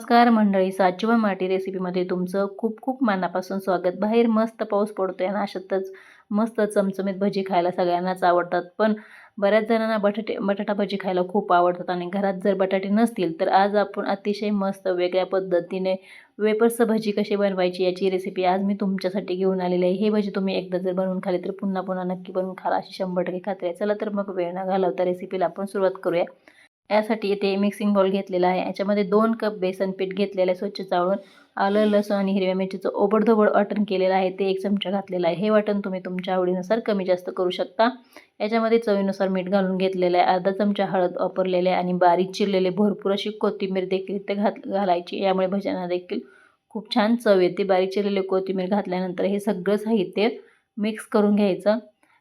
नमस्कार मंडळी साचिव मराठी रेसिपीमध्ये तुमचं खूप खूप मनापासून स्वागत. बाहेर मस्त पाऊस पडतोय आणि अशातच मस्त चमचमीत भजी खायला सगळ्यांनाच आवडतात. पण बऱ्याच जणांना बटाटे बटाटा भजी खायला खूप आवडतात आणि घरात जर बटाटे नसतील तर आज आपण अतिशय मस्त वेगळ्या पद्धतीने वेपर्स भजी कशी बनवायची याची रेसिपी आज मी तुमच्यासाठी घेऊन आलेली आहे. हे भजी तुम्ही एकदा जर बनवून खाली तर पुन्हा पुन्हा नक्की बनवून खाला अशी शंभर टक्के खात्री आहे. चला तर मग वेळ न घालवता रेसिपीला आपण सुरुवात करूया. यासाठी इथे मिक्सिंग बॉल घेतलेला आहे. याच्यामध्ये दोन कप बेसन पीठ घेतलेलं आहे स्वच्छ चाळून. आलं लसूण आणि हिरव्या मिरचीचं ओबडधोबड वाटण केलेलं आहे. ते एक चमचा घातलेलं आहे. हे वाटण तुम्ही तुमच्या आवडीनुसार कमी जास्त करू शकता. याच्यामध्ये चवीनुसार मीठ घालून घेतलेलं आहे. अर्धा चमचा हळद वापरलेले आहे आणि बारीक चिरलेले भरपूर अशी कोथिंबीर देखील ते घात घालायची. यामुळे भज्यांना देखील खूप छान चव येते. बारीक चिरलेले कोथिंबीर घातल्यानंतर हे सगळं साहित्य मिक्स करून घ्यायचं.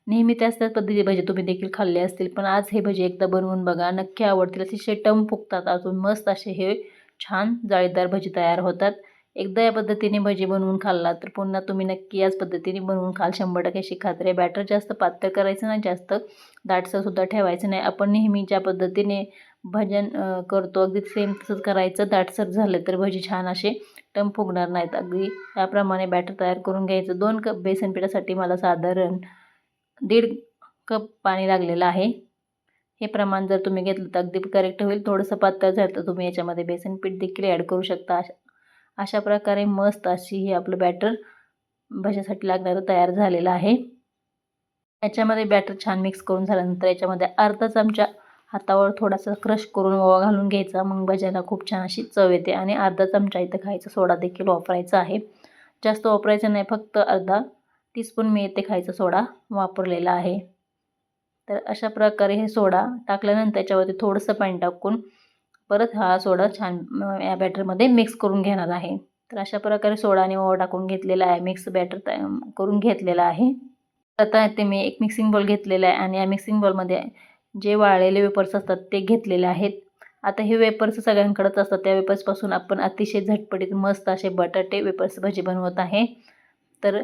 नेहमी त्याच त्याच पद्धतीचे भजे तुम्ही देखील खाल्ले असतील पण आज हे भजे एकदा बनवून बघा नक्की आवडतील. अतिशय टम फुगतात अजून मस्त असे हे छान जाळीदार भजी तयार होतात. एकदा या पद्धतीने भजी बनवून खाल्ला तर पुन्हा तुम्ही नक्की याच पद्धतीने बनवून खाल. शंभर टक्के अशी खात्री बॅटर जास्त पातळ करायचं नाही जास्त दाटसरसुद्धा ठेवायचं नाही. आपण नेहमी ज्या पद्धतीने भजन करतो अगदी सेम तसंच करायचं. दाटसर झालं तर भजी छान असे टम फुगणार नाहीत. अगदी त्याप्रमाणे बॅटर तयार करून घ्यायचं. दोन कप बेसन पिठासाठी मला साधारण दीड कप पाणी लागलेलं आहे. हे प्रमाण जर तुम्ही घेतलं तर अगदी करेक्ट होईल. थोडंसं पातळ झालं तर तुम्ही याच्यामध्ये बेसन पीठ देखील ॲड करू शकता. अशा अशा प्रकारे मस्त अशी ही आपलं बॅटर भज्यासाठी लागणारं तयार झालेलं आहे. याच्यामध्ये बॅटर छान मिक्स करून झाल्यानंतर याच्यामध्ये अर्धा चमचा हातावर थोडासा क्रश करून ओवा घालून घ्यायचा. मग भज्याला खूप छान अशी चव येते आणि अर्धा चमचा इथं खायचा सोडा देखील वापरायचा आहे. जास्त वापरायचं नाही. फक्त अर्धा टीस्पून मी येथे खायचा सोडा वापरलेला आहे. तर अशा प्रकारे हे सोडा टाकल्यानंतर त्याच्यावरती थोडंसं पाणी टाकून परत हा सोडा छान या बॅटरमध्ये मिक्स करून घेणार आहे. तर अशा प्रकारे सोडा आणि ओवा टाकून घेतलेला आहे मिक्स बॅटर करून घेतलेला आहे. आता ते मी एक मिक्सिंग बॉल घेतलेला आहे आणि या मिक्सिंग बॉलमध्ये जे वाळलेले वेपर्स असतात ते घेतलेले आहेत. आता हे वेपर्स सगळ्यांकडेच असतात त्या वेपर्सपासून आपण अतिशय झटपटीत मस्त असे बटाटे वेपर्स भजी बनवत आहे. तर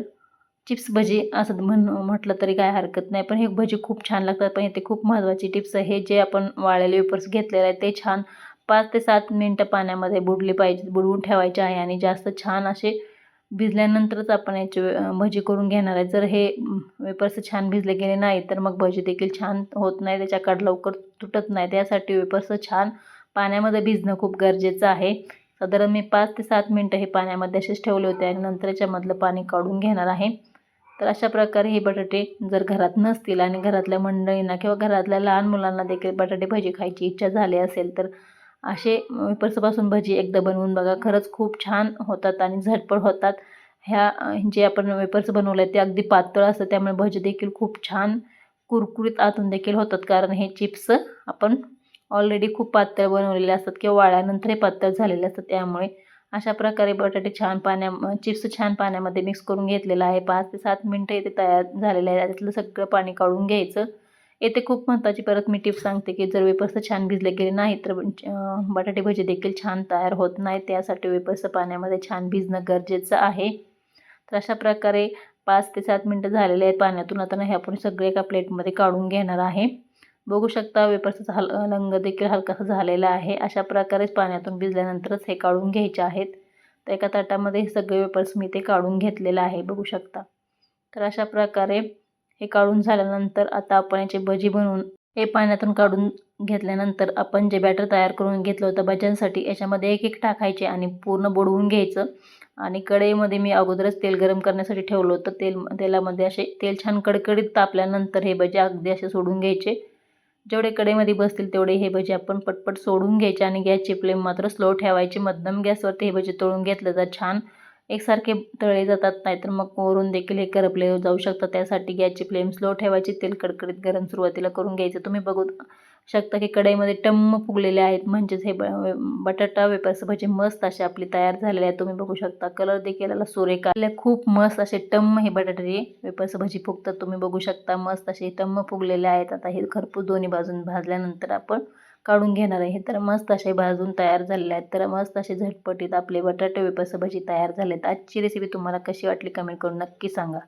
चिप्स भजी असं म्हण म्हटलं तरी काय हरकत नाही. पण हे भजी खूप छान लागतात. पण ते खूप महत्त्वाची टिप्स आहे. हे जे आपण वाळलेले वेपर्स घेतलेले आहे ते छान पाच ते सात मिनटं पाण्यामध्ये बुडले पाहिजे बुडवून ठेवायचे आहे. आणि जास्त छान असे भिजल्यानंतरच आपण याची भजी करून घेणार आहे. जर हे वेपर्स छान भिजले गेले नाही तर मग भजी देखील छान होत नाही. त्याच्या लवकर तुटत नाही. त्यासाठी वेपर्स छान पाण्यामध्ये भिजणं खूप गरजेचं आहे. साधारण मी पाच ते सात मिनटं हे पाण्यामध्ये असेच ठेवले होते आणि नंतर याच्यामधलं पाणी काढून घेणार आहे. तर अशा प्रकारे हे बटाटे जर घरात नसतील आणि घरातल्या मंडळींना किंवा घरातल्या लहान मुलांना देखील बटाटे भजी खायची इच्छा झाली असेल तर असे वेपर्सपासून भजी एकदा बनवून बघा. खरंच खूप छान होतात आणि झटपट होतात. ह्या जे आपण वेपर्स बनवले ते अगदी पातळ असतं त्यामुळे भजी देखील खूप छान कुरकुरीत आतून देखील होतात. कारण हे चिप्स आपण ऑलरेडी खूप पातळ बनवलेले असतात किंवा वाळल्यानंतर हे पातळ झालेले असतात. त्यामुळे अशा प्रकारे बटाटे छान पाण्या चिप्स छान पाण्यामध्ये मिक्स करून घेतलेलं आहे. पाच ते सात मिनटं इथे तयार झालेलं आहे त्यातलं सगळं पाणी काढून घ्यायचं. येथे खूप महत्त्वाची परत मी टिप्स सांगते की जर वेपर्स छान भिजले गेले नाही तर बटाटे भजी देखील छान तयार होत नाही त्यासाठी वेपर्स पाण्यामध्ये छान भिजणं गरजेचं आहे. तर अशा प्रकारे पाच ते सात मिनटं झालेले आहेत पाण्यातून. आता हे आपण सगळे एका प्लेटमध्ये काढून घेणार आहे. बघू शकता वेपरचा हल रंग देखील हलकासा झालेला आहे. अशा प्रकारेच पाण्यातून भिजल्यानंतरच हे काढून घ्यायचे आहेत. तर एका ताटामध्ये हे सगळे वेपर्स मी ते काढून घेतलेलं आहे बघू शकता. तर अशा प्रकारे हे काढून झाल्यानंतर आता आपण याचे भजी बनवून हे पाण्यातून काढून घेतल्यानंतर आपण जे बॅटर तयार करून घेतलं होतं भज्यांसाठी याच्यामध्ये एक एक टाकायचे आणि पूर्ण बुडवून घ्यायचं. आणि कढईमध्ये मी अगोदरच तेल गरम करण्यासाठी ठेवलं होतं. तेल तेलामध्ये असे तेल छान कडकडीत तापल्यानंतर हे भजे अगदी असे सोडून घ्यायचे. जेवढे कडेमध्ये बसतील तेवढे हे भजे आपण पटपट सोडून घ्यायचे आणि गॅसची फ्लेम मात्र स्लो ठेवायची. मध्यम गॅसवरती हे भजे तळून घेतलं तर छान एकसारखे तळले जातात नाहीतर मग वरून देखील हे करपले जाऊ शकतात. त्यासाठी गॅसची फ्लेम स्लो ठेवायची तेल कडकडीत गरम सुरुवातीला करून घ्यायचं. तुम्ही बघू शकता की कढईमध्ये टम्म फुगलेले आहेत. म्हणजेच हे बटाटा वेपर्स भजी मस्त असे आपली तयार झालेले आहेत तुम्ही बघू शकता कलर देखील याला सुरेख. खूप मस्त असे टम्म हे बटाटे वेपर्स भजी फुगतात. तुम्ही बघू शकता मस्त असे टम्म फुगलेले आहेत. आता हे खरपूस दोन्ही बाजून भाजल्यानंतर आपण काढून घेणार आहे. तर मस्त असे भाजून तयार झालेले आहेत. तर मस्त असे झटपटीत आपले बटाटे वेपसभाजी तयार झालेत. आजची रेसिपी तुम्हाला कशी वाटली कमेंट करून नक्की सांगा.